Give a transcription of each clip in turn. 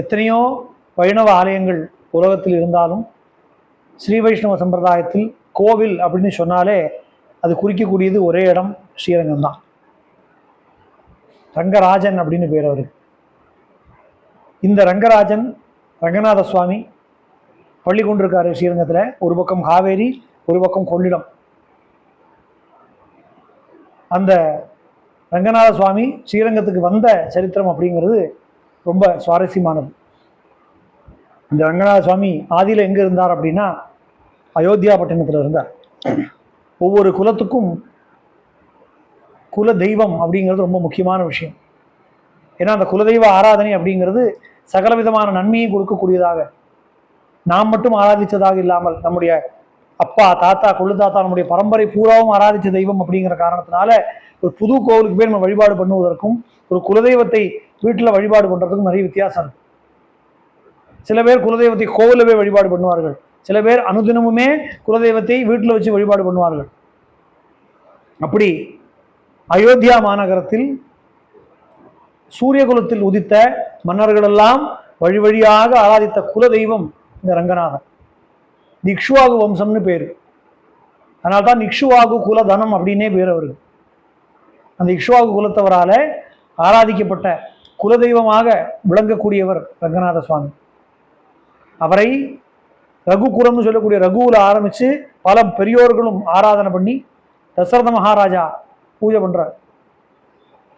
எத்தனையோ வைணவ ஆலயங்கள் உலகத்தில் இருந்தாலும் ஸ்ரீ வைஷ்ணவ சம்பிரதாயத்தில் கோவில் அப்படின்னு சொன்னாலே அது குறிக்கக்கூடியது ஒரே இடம் ஸ்ரீரங்கம் தான் ரங்கராஜன் அப்படின்னு பேர் அவருக்கு. இந்த ரங்கராஜன் ரங்கநாத சுவாமி பள்ளி கொண்டிருக்காரு ஸ்ரீரங்கத்தில். ஒரு பக்கம் காவேரி ஒரு பக்கம் கொள்ளிடம். அந்த ரங்கநாத சுவாமி ஸ்ரீரங்கத்துக்கு வந்த சரித்திரம் அப்படிங்கிறது ரொம்ப சுவாரஸ்யமானது. இந்த ரங்கநாத சுவாமி ஆதியில் எங்கே இருந்தார் அப்படின்னா அயோத்தியா பட்டணத்தில் இருந்தார். ஒவ்வொரு குலத்துக்கும் குல தெய்வம் அப்படிங்கிறது ரொம்ப முக்கியமான விஷயம். ஏன்னா அந்த குலதெய்வ ஆராதனை அப்படிங்கிறது சகல விதமான கொடுக்கக்கூடியதாக. நாம் மட்டும் ஆராதித்ததாக இல்லாமல் நம்முடைய அப்பா தாத்தா கொள்ளு தாத்தா நம்முடைய பரம்பரை பூராவும் ஆராதித்த தெய்வம் அப்படிங்கிற காரணத்தினால ஒரு புது கோவிலுக்கு போய் நம்ம வழிபாடு பண்ணுவதற்கும் ஒரு குலதெய்வத்தை வீட்டில் வழிபாடு பண்ணுறதுக்கும் நிறைய வித்தியாசம் இருக்குது சில பேர் குலதெய்வத்தை கோவிலவே வழிபாடு பண்ணுவார்கள். சில பேர் அனுதினமுமே குலதெய்வத்தை வீட்டில் வச்சு வழிபாடு பண்ணுவார்கள். அப்படி அயோத்தியா மாநகரத்தில் சூரியகுலத்தில் உதித்த மன்னர்களெல்லாம் வழி வழியாக ஆராதித்த குலதெய்வம் இந்த ரங்கநாதன். நிக்ஷுவாகு வம்சம்னு பேர். அதனால தான் நிக்ஷுவாகு குலதனம் அப்படின்னே பேர் அவருக்கு. அந்த இக்ஷுவாகு குலத்தவரால ஆராதிக்கப்பட்ட குலதெய்வமாக விளங்கக்கூடியவர் ரங்கநாத சுவாமி. அவரை ரகுகுலம்னு சொல்லக்கூடிய ரகுவில் ஆரம்பித்து பல பெரியோர்களும் ஆராதனை பண்ணி தசரத மகாராஜா பூஜை பண்ணுறார்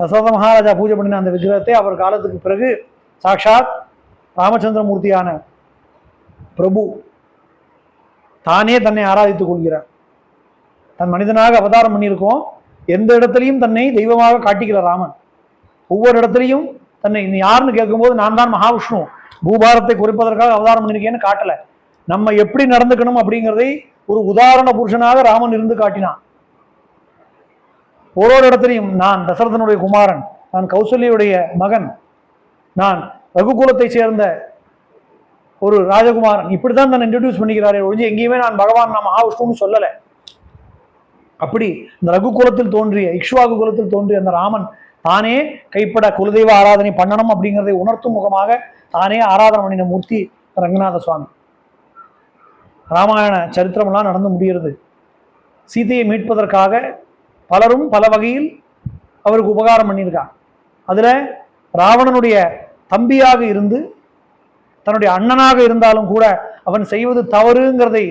தசரத மகாராஜா பூஜை பண்ணின அந்த விக்கிரகத்தை அவர் காலத்துக்கு பிறகு சாக்ஷாத் ராமச்சந்திரமூர்த்தியான பிரபு தானே தன்னை ஆராதித்துக் கொள்கிறார். தன் மனிதனாக அவதாரம் பண்ணியிருக்கோம். எந்த இடத்துலையும் தன்னை தெய்வமாக காட்டிக்கிற ராமன். ஒவ்வொரு இடத்துலையும் தன்னை நீ யாருன்னு கேட்கும்போது நான் தான் மகாவிஷ்ணு. பூபாரத்தை குறிப்பதற்காக அவதாரம் பண்ணியிருக்கேன்னு காட்டல. நம்ம எப்படி நடந்துக்கணும் அப்படிங்கிறதை ஒரு உதாரண புருஷனாக ராமன் இருந்து காட்டினான். ஒரு ஒரு இடத்துலையும் நான் தசரதனுடைய குமாரன் நான் கௌசல்யுடைய மகன் நான் ரகுகுலத்தை சேர்ந்த ஒரு ராஜகுமாரன். இப்படிதான் நான் இன்ட்ரடியூஸ் பண்ணிக்கிறாரே ஒழிஞ்சு எங்கேயுமே நான் பகவான் நான் மகாவிஷ்ணுன்னு சொல்லலை. அப்படி இந்த ரகு குலத்தில் தோன்றிய இக்ஷ்வாகு குலத்தில் தோன்றிய அந்த ராமன் தானே கைப்பட குலதெய்வ ஆராதனை பண்ணணும் அப்படிங்கிறதை உணர்த்தும் முகமாக தானே ஆராதனை பண்ணின மூர்த்தி ரங்கநாத சுவாமி. ராமாயண சரித்திரமெல்லாம் நடந்து முடிகிறது. சீதையை மீட்பதற்காக பலரும் பல வகையில் அவருக்கு உபகாரம் பண்ணியிருக்காங்க. அதில் ராவணனுடைய தம்பியாக இருந்து தன்னுடைய அண்ணனாக இருந்தாலும் கூட அவன் செய்வது தவறுங்கிறதை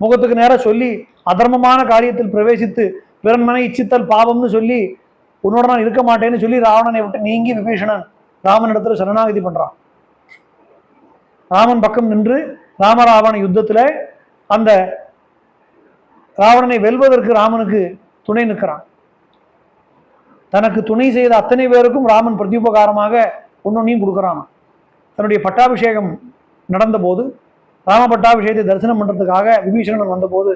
முகத்துக்கு நேராக சொல்லி அதர்மமான காரியத்தில் பிரவேசித்து பிறன்மனை இச்சித்தல் பாவம்னு சொல்லி உன்னோட நான் இருக்க மாட்டேன்னு சொல்லி ராவணனை விட்டு நீங்கி விபீஷணன் ராமன் இடத்துல சரணாகதி பண்றான். ராமன் பக்கம் நின்று ராமராவண யுத்தத்துல அந்த ராவணனை வெல்வதற்கு ராமனுக்கு துணை நிற்கிறான். தனக்கு துணை செய்த அத்தனை பேருக்கும் ராமன் பிரதியுபகாரமாக ஒன்னொன்னையும் கொடுக்குறான். தன்னுடைய பட்டாபிஷேகம் நடந்தபோது ராம பட்டாபிஷேகத்தை தரிசனம் பண்றதுக்காக விபீஷணன் வந்தபோது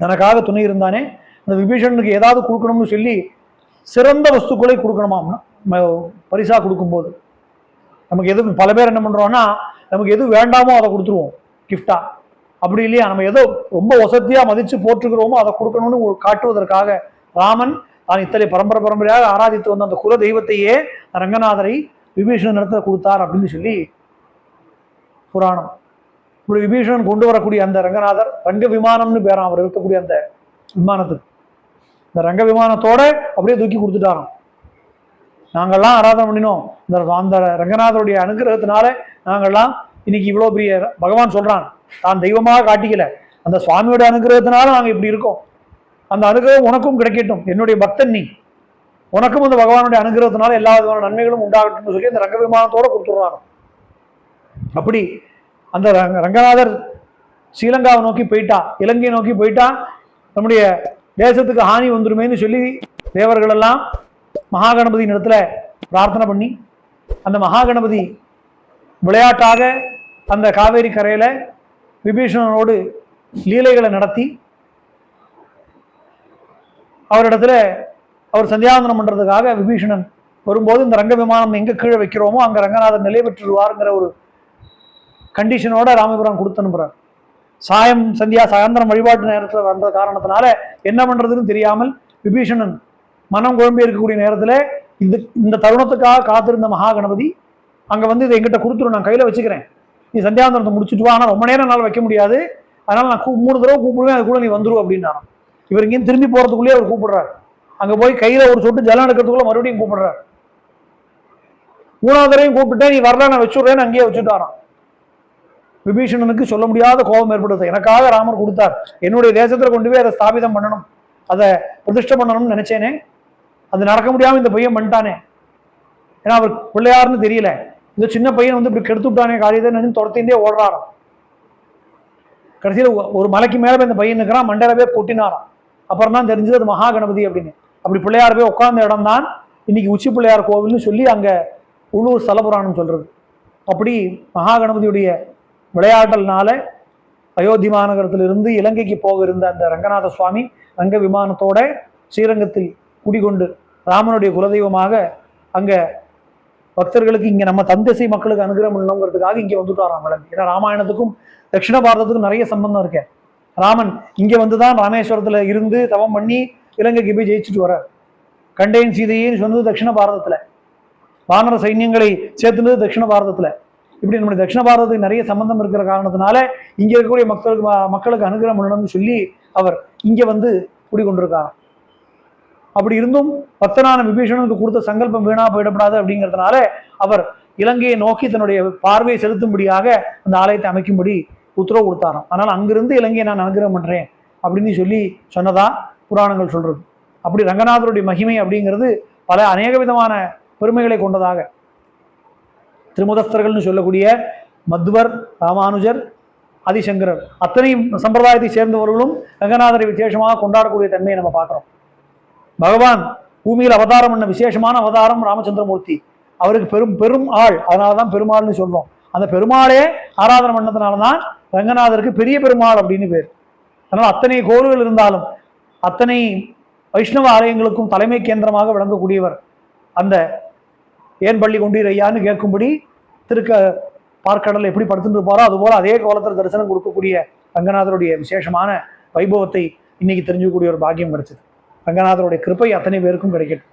தனக்காக துணை இருந்தானே அந்த விபீஷணனுக்கு ஏதாவது கொடுக்கணும்னு சொல்லி சிறந்த வஸ்துக்களை கொடுக்கணுமா பரிசாக கொடுக்கும்போது. நமக்கு எது பல பேர் என்ன பண்ணுறோன்னா நமக்கு எது வேண்டாமோ அதை கொடுத்துருவோம் கிஃப்டாக அப்படி இல்லையா? நம்ம ஏதோ ரொம்ப வசதியாக மதித்து போற்றுகிறோமோ அதை கொடுக்கணும்னு காட்டுவதற்காக ராமன் தான் இத்தனை பரம்பரை பரம்பரையாக ஆராதித்து வந்த அந்த குல தெய்வத்தையே ரங்கநாதரை விபீஷணன் இடத்துல கொடுத்தார் அப்படின்னு சொல்லி புராணம். இப்படி விபீஷணன் கொண்டு வரக்கூடிய அந்த ரங்கநாதர் ரங்க விமானம்னு பேரான் அவர் இருக்கக்கூடிய அந்த விமானத்துக்கு. இந்த ரங்க விமானத்தோட அப்படியே தூக்கி கொடுத்துட்டாராம். நாங்கள்லாம் ஆராதனை பண்ணினோம். இந்த அந்த ரங்கநாதருடைய அனுகிரகத்தினால நாங்கள்லாம் இன்னைக்கு இவ்வளோ பெரிய பகவான் சொல்றான். தான் தெய்வமாக காட்டிக்கல. அந்த சுவாமியோட அனுகிரகத்தினால நாங்கள் இப்படி இருக்கோம். அந்த அனுகிரகம் உனக்கும் கிடைக்கட்டும். என்னுடைய பக்தன் நீ. உனக்கும் அந்த பகவானுடைய அனுகிரகத்தினால எல்லா விதமான நன்மைகளும் உண்டாகட்டும்னு சொல்லி அந்த ரங்க விமானத்தோட கொடுத்துடுறாங்க அப்படி அந்த ரங்க ரங்கநாதர் ஸ்ரீலங்காவை நோக்கி போயிட்டா இலங்கையை நோக்கி போயிட்டா நம்முடைய தேசத்துக்கு ஹானி வந்துருமேன்னு சொல்லி தேவர்கள் எல்லாம் மகாகணபதி இடத்துல பிரார்த்தனை பண்ணி அந்த மகாகணபதி விளையாட்டாக அந்த காவேரி கரையில் விபீஷணனோடு லீலைகளை நடத்தி அவரிடத்துல அவர் சந்தியாவந்தனம் பண்ணுறதுக்காக விபீஷணன் வரும்போது இந்த ரங்க விமானம் எங்கே கீழே வைக்கிறோமோ அங்கே ரங்கநாதன் நிலை பெற்றுருவாருங்கிற ஒரு கண்டிஷனோட ராமபுரம் கொடுத்து அனுப்புகிறார் சாயம் சந்தியா சாயந்தரம் வழிபாட்டு நேரத்தில் வந்த காரணத்தினால என்ன பண்ணுறதுன்னு தெரியாமல் விபீஷணன் மனம் குழம்பி இருக்கக்கூடிய நேரத்தில் இந்த இந்த தருணத்துக்காக காத்திருந்த மகாகணபதி அங்கே வந்து இதை எங்கிட்ட கொடுத்துரு நான் கையில் வச்சுக்கிறேன். நீ சந்தியாந்தரத்தை முடிச்சுட்டு வா ஆனால் ரொம்ப நேரம் என்னால் வைக்க முடியாது. அதனால் நான் கூ மூணு தடவை கூப்பிடுவேன் அது கூட நீ வந்துடும் அப்படின்னாராம். இவர் இங்கேயும் திரும்பி போகிறதுக்குள்ளேயே அவர் கூப்பிடுறாரு. அங்கே போய் கையில் ஒரு சொட்டு ஜலம் எடுக்கிறதுக்குள்ள மறுபடியும் கூப்பிடுறாரு. மூணாவது தடவையும் கூப்பிட்டேன் நீ வரல நான் வச்சுடுறேன்னு அங்கேயே வச்சுட்டாராம். விபீஷணனுக்கு சொல்ல முடியாத கோபம் ஏற்படுது எனக்காக ராமர் கொடுத்தார். என்னுடைய தேசத்தில் கொண்டு போய் அதை ஸ்தாபிதம் பண்ணணும். அதை பிரதிஷ்டை பண்ணணும்னு நினைச்சேனே. அது நடக்க முடியாமல் இந்த பையன் பண்ணிட்டானே. ஏன்னா அவர் பிள்ளையாருன்னு தெரியல. இந்த சின்ன பையன் வந்து இப்படி கெடுத்து விட்டானே காரியத்தை நினைச்சு துரத்திண்டே ஓடுறாராம். கடைசியில் ஒரு மலைக்கு மேலே போய் இந்த பையன் இருக்கிறான் மண்டையில போய் கொட்டினாராம். அப்புறம் தான் தெரிஞ்சது அது மகா கணபதி அப்படின்னு. அப்படி பிள்ளையார் போய் உட்கார்ந்த இடம் தான் இன்னைக்கு உச்சி பிள்ளையார் கோவில்னு சொல்லி அங்கே உள்ளூர் ஸ்தலபுராணம் சொல்றது. அப்படி மகா கணபதியுடைய விளையாடல்னால அயோத்தி மாநகரத்திலிருந்து இலங்கைக்கு போக இருந்த அந்த ரங்கநாத சுவாமி ரங்க விமானத்தோட ஸ்ரீரங்கத்தில் குடிகொண்டு ராமனுடைய குலதெய்வமாக அங்க பக்தர்களுக்கு இங்க நம்ம தந்தசை மக்களுக்கு அனுகிரகம் இல்லைங்கிறதுக்காக இங்க வந்துட்டாராம் விளங்கு ஏன்னா ராமாயணத்துக்கும் தட்சிண பாரதத்துக்கும் நிறைய சம்பந்தம் இருக்கு. ராமன் இங்க வந்துதான் ராமேஸ்வரத்துல இருந்து தவம் பண்ணி இலங்கைக்கு போய் ஜெயிச்சுட்டு வர்றார். கண்டேன் சீதையின்னு சொன்னது தட்சிண பாரதத்துல. வானர சைன்யங்களை சேர்த்துனது தட்சிண பாரதத்துல. இப்படி நம்முடைய தட்சிண பாரதத்துக்கு நிறைய சம்பந்தம் இருக்கிற காரணத்தினால இங்கே இருக்கக்கூடிய மக்களுக்கு மக்களுக்கு அனுகிரகம் பண்ணணும்னு சொல்லி அவர் இங்கே வந்து குடிக்கொண்டிருக்காராம் அப்படி இருந்தும் பக்தனான விபீஷணனுக்கு கொடுத்த சங்கல்பம் வீணா போயிடப்படாது அப்படிங்கிறதுனால அவர் இலங்கையை நோக்கி தன்னுடைய பார்வையை செலுத்தும்படியாக அந்த ஆலயத்தை அமைக்கும்படி உத்தரவு கொடுத்தாராம். அதனால் அங்கிருந்து இலங்கையை நான் அனுகிரகம் பண்ணுறேன் அப்படின்னு சொல்லி சொன்னதா புராணங்கள் சொல்றது. அப்படி ரங்கநாதருடைய மகிமை அப்படிங்கிறது பல அநேக விதமான பெருமைகளை கொண்டதாக திருமுதஸ்தர்கள்னு சொல்லக்கூடிய மத்வர் ராமானுஜர் ஆதிசங்கரர். அத்தனை சம்பிரதாயத்தை சேர்ந்தவர்களும் ரங்கநாதரை விசேஷமாக கொண்டாடக்கூடிய தன்மையை நம்ம பார்க்குறோம். பகவான் பூமியில் அவதாரம் பண்ண விசேஷமான அவதாரம் ராமச்சந்திரமூர்த்தி. அவருக்கு பெரும் பெரும் ஆள். அதனால தான் பெருமாள்னு சொல்கிறோம் அந்த பெருமாளே ஆராதனை பண்ணதுனால தான் ரங்கநாதருக்கு பெரிய பெருமாள் அப்படின்னு பேர். அதனால் அத்தனை கோவில்கள் இருந்தாலும் அத்தனை வைஷ்ணவ ஆலயங்களுக்கும் தலைமை கேந்திரமாக விளங்கக்கூடியவர் அந்த ஏன் பள்ளி கொண்டீர் ஐயான்னு கேட்கும்படி திருக்க பார்க்கடலை எப்படி படுத்துட்டு இருப்பாரோ அதுபோல் அதே கோலத்தில் தரிசனம் கொடுக்கக்கூடிய ரங்கநாதருடைய விசேஷமான வைபவத்தை இன்னைக்கு தெரிஞ்சுக்கக்கூடிய ஒரு பாக்கியம் கிடைச்சது. ரங்கநாதருடைய கிருப்பை அத்தனை பேருக்கும் கிடைக்கட்டும்.